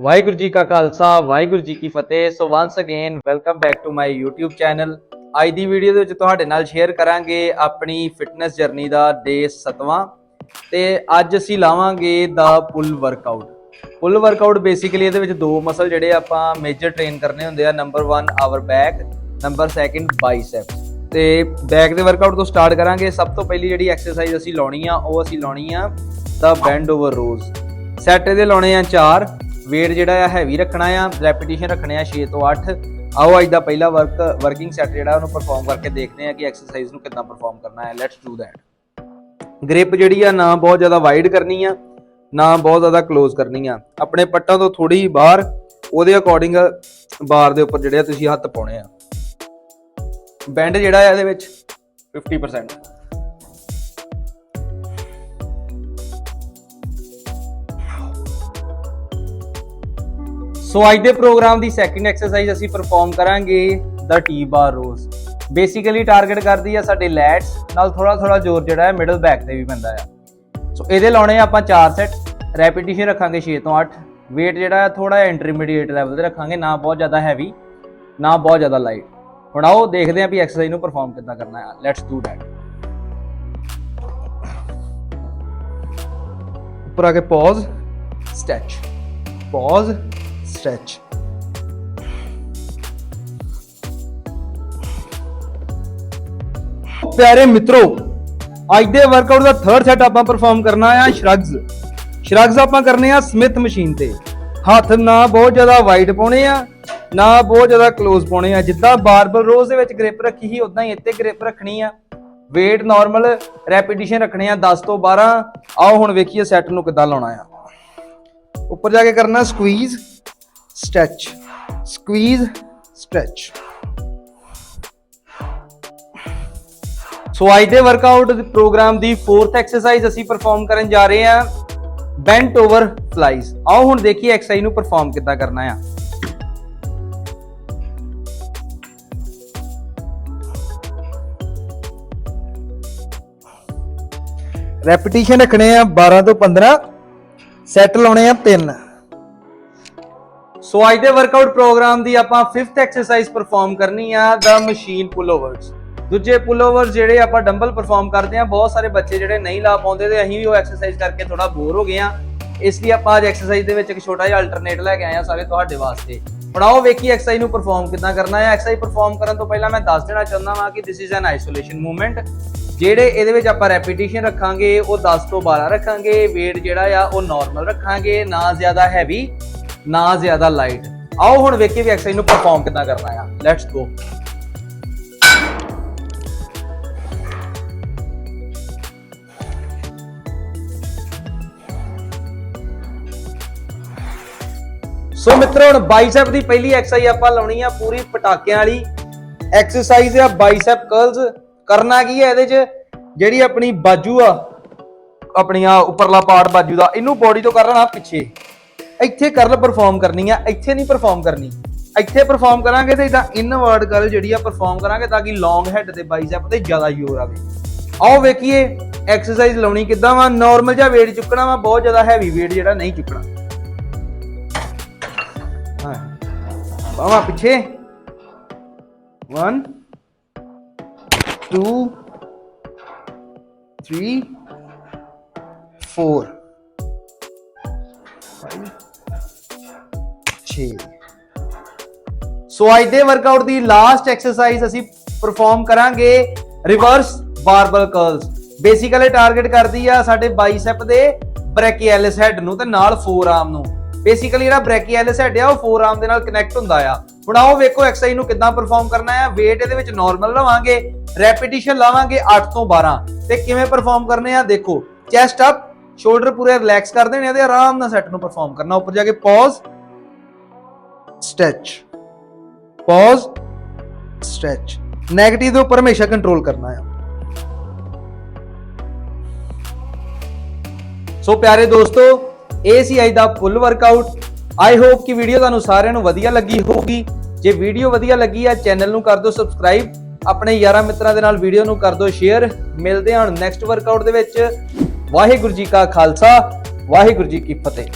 ਵਾਹਿਗੁਰੂ ਜੀ ਕਾ ਖਾਲਸਾ, ਵਾਹਿਗੁਰੂ ਜੀ ਕੀ ਫਤਿਹ। So once again welcome back to my YouTube channel ਅੱਜ ਦੀ ਵੀਡੀਓ ਦੇ ਵਿੱਚ ਤੁਹਾਡੇ ਨਾਲ ਸ਼ੇਅਰ ਕਰਾਂਗੇ ਆਪਣੀ ਫਿਟਨੈਸ ਜਰਨੀ ਦਾ ਡੇ 7ਵਾਂ ਤੇ ਅੱਜ ਅਸੀਂ ਲਾਵਾਂਗੇ ਦਾ pull workout pull workout basically ਇਹਦੇ ਵਿੱਚ ਦੋ ਮਸਲ ਜਿਹੜੇ ਆਪਾਂ ਮੇਜਰ ਟ੍ਰੇਨ ਕਰਨੇ ਹੁੰਦੇ ਆ number 1 our back number 2 biceps ਤੇ ਬੈਕ ਦੇ ਵਰਕਆਊਟ ਤੋਂ ਸਟਾਰਟ ਕਰਾਂਗੇ, ਸਭ ਤੋਂ ਪਹਿਲੀ ਜਿਹੜੀ ਐਕਸਰਸਾਈਜ਼ ਅਸੀਂ ਲਾਉਣੀ ਆ, ਉਹ ਅਸੀਂ ਲਾਉਣੀ ਆ ਦਾ ਬੈਂਡ ਓਵਰ ਰੋਜ਼ ਸੈਟ ਇਹਦੇ ਲਾਉਣੇ ਆ 4 weight ਜਿਹੜਾ ਆ ਹੈਵੀ ਰੱਖਣਾ ਆ ਰੈਪੀਟੀਸ਼ਨ ਰੱਖਣੇ ਆ 6 ਤੋਂ 8 ਆਓ ਅੱਜ ਦਾ ਪਹਿਲਾ ਵਰਕ ਵਰਕਿੰਗ ਸੈਟ ਜਿਹੜਾ ਉਹਨੂੰ ਪਰਫਾਰਮ ਕਰਕੇ ਦੇਖਦੇ ਆ ਕਿ ਐਕਸਰਸਾਈਜ਼ ਨੂੰ ਕਿੱਦਾਂ ਪਰਫਾਰਮ ਕਰਨਾ ਹੈ। ਲੈਟਸ ਡੂ ਦੈਟ ਗ੍ਰਿਪ ਜਿਹੜੀ ਆ ਨਾ ਬਹੁਤ ਜ਼ਿਆਦਾ ਵਾਈਡ ਕਰਨੀ ਆ ਨਾ ਬਹੁਤ ਜ਼ਿਆਦਾ ক্লোਜ਼ ਕਰਨੀ ਆ। ਆਪਣੇ ਪੱਟਾਂ ਤੋਂ ਥੋੜੀ ਬਾਹਰ, ਉਹਦੇ ਅਕੋਰਡਿੰਗ ਬਾਰ ਦੇ ਉੱਪਰ ਜਿਹੜੇ ਆ ਤੁਸੀਂ ਹੱਥ ਪਾਉਣੇ ਆ। ਬੈਂਡ ਜਿਹੜਾ ਆ ਇਹਦੇ ਵਿੱਚ 50% ਸੋ ਅੱਜ ਦੇ ਪ੍ਰੋਗਰਾਮ ਦੀ ਸੈਕਿੰਡ ਐਕਸਰਸਾਈਜ਼ ਅਸੀਂ ਪਰਫਾਰਮ ਕਰਾਂਗੇ ਦਾ T bar rows basically target ਕਰਦੀ ਆ ਸਾਡੇ ਲੈਟਸ ਨਾਲ ਥੋੜਾ ਥੋੜਾ ਜ਼ੋਰ ਜਿਹੜਾ ਹੈ ਮਿਡਲ ਬੈਕ ਤੇ ਵੀ ਪੈਂਦਾ ਆ। ਸੋ ਇਹਦੇ ਲਾਉਣੇ ਆ ਆਪਾਂ 4 ਸੈਟ ਰੈਪੀਟੀਸ਼ਨ ਰੱਖਾਂਗੇ 6 ਤੋਂ 8 weight ਜਿਹੜਾ ਥੋੜਾ ਇੰਟਰਮੀਡੀਏਟ ਲੈਵਲ ਤੇ ਰੱਖਾਂਗੇ, ਨਾ ਬਹੁਤ ਜ਼ਿਆਦਾ ਹੈਵੀ ਨਾ ਬਹੁਤ ਜ਼ਿਆਦਾ ਲਾਈਟ ਹੁਣ ਆਓ ਦੇਖਦੇ ਆਂ ਵੀ ਐਕਸਰਸਾਈਜ਼ ਨੂੰ ਪਰਫਾਰਮ ਕਿੱਦਾਂ ਕਰਨਾ ਹੈ। ਲੈਟਸ ਡੂ ਦੈਟ ਉੱਪਰ ਆ ਕੇ ਪੌਜ਼ ਸਟੈਚ ਪੌਜ਼ stretch. ਪਿਆਰੇ ਮਿੱਤਰੋ, ਅੱਜ ਦੇ ਵਰਕਆਊਟ ਦਾ ਥਰਡ ਸੈਟ ਆਪਾਂ ਪਰਫਾਰਮ ਕਰਨਾ ਆ ਸ਼ਰਗਸ। ਸ਼ਰਗਸ ਆਪਾਂ ਕਰਨੇ ਆ ਸਮਿਥ ਮਸ਼ੀਨ ਤੇ। ਹੱਥ ਨਾ ਬਹੁਤ ਜ਼ਿਆਦਾ ਵਾਈਡ ਪਾਉਣੇ ਆ, ਨਾ ਬਹੁਤ ਜ਼ਿਆਦਾ ক্লোਜ਼ ਪਾਉਣੇ ਆ। ਜਿੱਦਾਂ ਬਾਰਬਲ ਰੋਜ਼ ਦੇ ਵਿੱਚ ਗ੍ਰਿਪ ਰੱਖੀ ਸੀ ਉਦਾਂ ਹੀ ਇੱਥੇ ਗ੍ਰਿਪ ਰੱਖਣੀ ਆ। weight ਨਾਰਮਲ ਰੈਪੀਟੀਸ਼ਨ ਰੱਖਣੇ ਆ 10 ਤੋਂ 12 ਆਓ ਹੁਣ ਵੇਖੀਏ ਸੈਟ ਨੂੰ ਕਿੱਦਾਂ ਲਾਉਣਾ ਆ। ਉੱਪਰ ਜਾ ਕੇ ਕਰਨਾ squeeze stretch, squeeze stretch so ਅੱਜ ਦੇ ਵਰਕਆਊਟ ਪ੍ਰੋਗਰਾਮ ਦੀ 4th ਐਕਸਰਸਾਈਜ਼ ਅਸੀਂ ਪਰਫਾਰਮ ਕਰਨ ਜਾ ਰਹੇ ਹਾਂ ਬੈਂਟ ਓਵਰ ਫਲਾਈਜ਼ ਆਓ ਹੁਣ ਦੇਖੀਏ ਐਕਸਰਸਾਈਜ਼ ਨੂੰ ਪਰਫਾਰਮ ਕਿੱਦਾਂ ਕਰਨਾ ਆ। ਰੈਪੀਟੀਸ਼ਨ ਰੱਖਣੇ ਆ 12 ਤੋਂ 15 ਸੈਟ ਲਾਉਣੇ ਆ 3 ਸੋ ਅੱਜ ਦੇ ਵਰਕਆਊਟ ਪ੍ਰੋਗਰਾਮ ਦੀ ਆਪਾਂ 5th ਐਕਸਰਸਾਈਜ਼ ਪਰਫਾਰਮ ਕਰਨੀ ਆ ਦਾ ਮਸ਼ੀਨ ਪੁੱਲ ਓਵਰਸ ਦੂਜੇ ਪੁਲ ਓਵਰ ਜਿਹੜੇ ਆਪਾਂ ਡੰਬਲ ਪਰਫਾਰਮ ਕਰਦੇ ਆ ਬਹੁਤ ਸਾਰੇ ਬੱਚੇ ਜਿਹੜੇ ਨਹੀਂ ਲਾ ਪਾਉਂਦੇ ਤੇ ਅਸੀਂ ਵੀ ਉਹ ਐਕਸਰਸਾਈਜ਼ ਕਰਕੇ ਥੋੜਾ ਬੋਰ ਹੋ ਗਏ ਆ ਇਸ ਲਈ ਆਪਾਂ ਅੱਜ ਐਕਸਰਸਾਈਜ਼ ਦੇ ਵਿੱਚ ਇੱਕ ਛੋਟਾ ਜਿਹਾ ਅਲਟਰਨੇਟ ਲੈ ਕੇ ਆਏ ਆ ਸਾਰੇ ਤੁਹਾਡੇ ਵਾਸਤੇ। ਹੁਣ ਆਓ ਵੇਖੀਏ ਐਕਸਰਸਾਈਜ਼ ਨੂੰ ਪਰਫਾਰਮ ਕਿੱਦਾਂ ਕਰਨਾ ਹੈ। ਐਕਸਰਸਾਈਜ਼ ਪਰਫਾਰਮ ਕਰਨ ਤੋਂ ਪਹਿਲਾਂ ਮੈਂ ਦੱਸ ਦੇਣਾ ਚਾਹੁੰਦਾ ਹਾਂ ਕਿ this is an isolation movement ਜਿਹੜੇ ਇਹਦੇ ਵਿੱਚ ਆਪਾਂ ਰੈਪੀਟੀਸ਼ਨ ਰੱਖਾਂਗੇ, ਉਹ 10 ਤੋਂ 12 ਰੱਖਾਂਗੇ। weight ਜਿਹੜਾ ਆ, ਉਹ ਨਾਰਮਲ ਰੱਖਾਂਗੇ। ਨਾ ਜ਼ਿਆਦਾ ਹੈਵੀ ਨਾ ਜ਼ਿਆਦਾ ਲਾਈਟ ਆਓ ਹੁਣ ਵੇਖੀਏ ਵੀ ਐਕਸਰਸਾਈਜ਼ ਨੂੰ ਪਰਫਾਰਮ ਕਿੱਦਾਂ ਕਰਨਾ ਆ। ਲੈਟਸ ਗੋ ਸੋ ਮਿੱਤਰੋ, ਹੁਣ ਬਾਈਸੈਪ ਦੀ ਪਹਿਲੀ ਐਕਸਰਸਾਈਜ਼ ਆਪਾਂ ਲਾਉਣੀ ਆ ਪੂਰੀ ਪਟਾਕਿਆਂ ਵਾਲੀ। ਐਕਸਰਸਾਈਜ਼ ਆ ਬਾਈਸੈਪ ਕਰਲਸ ਕਰਨਾ ਕੀ ਹੈ ਇਹਦੇ 'ਚ? ਜਿਹੜੀ ਆਪਣੀ ਬਾਜੂ ਆ ਆਪਣੀਆਂ ਉੱਪਰਲਾ ਪਾਰਟ ਬਾਜੂ ਦਾ, ਇਹਨੂੰ ਬੋਡੀ ਤੋਂ ਕਰਨਾ ਪਿੱਛੇ। ਇੱਥੇ ਕਰਲ ਪਰਫਾਰਮ ਕਰਨੀ ਆ, ਇੱਥੇ ਨਹੀਂ ਪਰਫਾਰਮ ਕਰਨੀ। ਇੱਥੇ ਪਰਫਾਰਮ ਕਰਾਂਗੇ ਤੇ ਇਦਾਂ ਇਨਵਰਡ ਕਰਲ ਜਿਹੜੀ ਆ ਪਰਫਾਰਮ ਕਰਾਂਗੇ ਤਾਂ ਕਿ ਲੌਂਗ ਹੈਡ ਤੇ ਬਾਈਸੈਪ ਤੇ ਜ਼ਿਆਦਾ ਜ਼ੋਰ ਆਵੇ। ਆਓ ਵੇਖੀਏ ਐਕਸਰਸਾਈਜ਼ ਲਾਉਣੀ ਕਿੱਦਾਂ ਵਾ? ਨਾਰਮਲ ਜਿਹਾ weight ਚੁੱਕਣਾ ਵਾ, ਬਹੁਤ ਜ਼ਿਆਦਾ ਹੈਵੀ weight ਜਿਹੜਾ ਨਹੀਂ ਚੁੱਕਣਾ। ਬਾਵਾ ਪਿੱਛੇ 1 2 3 4 6 ਸੋ ਅੱਜ ਦੇ ਵਰਕਆਊਟ ਦੀ ਲਾਸਟ ਐਕਸਰਸਾਈਜ਼ ਅਸੀਂ ਪਰਫਾਰਮ ਕਰਾਂਗੇ reverse barbell curls basically target ਕਰਦੀ ਆ ਸਾਡੇ ਬਾਈਸੈਪ ਦੇ ਬ੍ਰੈਕੀਐਲਿਸ ਹੈਡ ਨੂੰ ਤੇ ਨਾਲ ਫੋਰ ਫੋਰਆਰਮ ਨੂੰ ਬੇਸਿਕਲੀ ਜਿਹੜਾ ਬ੍ਰੈਕੀਐਲਿਸ ਹੈਡ ਆ, ਉਹ ਫੋਰਆਰਮ ਦੇ ਨਾਲ ਕਨੈਕਟ ਹੁੰਦਾ ਆ। ਹੁਣ ਆਓ ਵੇਖੋ ਐਕਸਰਸਾਈਜ਼ ਨੂੰ ਕਿੱਦਾਂ ਪਰਫਾਰਮ ਕਰਨਾ ਹੈ weight ਇਹਦੇ ਵਿੱਚ ਨਾਰਮਲ ਲਵਾਂਗੇ ਰੈਪੀਟੀਸ਼ਨ ਲਾਵਾਂਗੇ 8 ਤੋਂ 12 ਤੇ ਕਿਵੇਂ ਪਰਫਾਰਮ ਕਰਨੇ ਆ? ਦੇਖੋ ਚੈਸਟ ਅਪ ਸ਼ੋਲਡਰ ਪੂਰੇ ਰਿਲੈਕਸ ਕਰ ਦੇਣੇ ਆ ਤੇ ਆਰਾਮ ਨਾਲ ਸੈੱਟ ਨੂੰ ਪਰਫਾਰਮ ਕਰਨਾ। ਉੱਪਰ ਜਾ ਕੇ pause stretch pause stretch negative ਦੇ ਉੱਪਰ ਹਮੇਸ਼ਾ ਕੰਟਰੋਲ ਕਰਨਾ ਆ। ਸੋ ਪਿਆਰੇ ਦੋਸਤੋ ਇਹ ਸੀ ਅੱਜ ਦਾ ਫੁੱਲ ਵਰਕਆਊਟ ਆਈ ਹੋਪ ਕਿ ਵੀਡੀਓ ਤੁਹਾਨੂੰ ਸਾਰਿਆਂ ਨੂੰ ਵਧੀਆ ਲੱਗੀ ਹੋਊਗੀ। ਜੇ ਵੀਡੀਓ ਵਧੀਆ ਲੱਗੀ ਆ ਚੈਨਲ ਨੂੰ ਕਰ ਦਿਓ ਸਬਸਕ੍ਰਾਈਬ ਆਪਣੇ ਯਾਰਾਂ ਮਿੱਤਰਾਂ ਦੇ ਨਾਲ ਵੀਡੀਓ ਨੂੰ ਕਰ ਦਿਓ ਸ਼ੇਅਰ ਮਿਲਦੇ ਹਾਂ ਨੈਕਸਟ ਵਰਕਆਊਟ ਦੇ ਵਿੱਚ। ਵਾਹਿਗੁਰੂ ਜੀ ਕਾ ਖਾਲਸਾ, ਵਾਹਿਗੁਰੂ ਜੀ ਕੀ ਫਤਿਹ।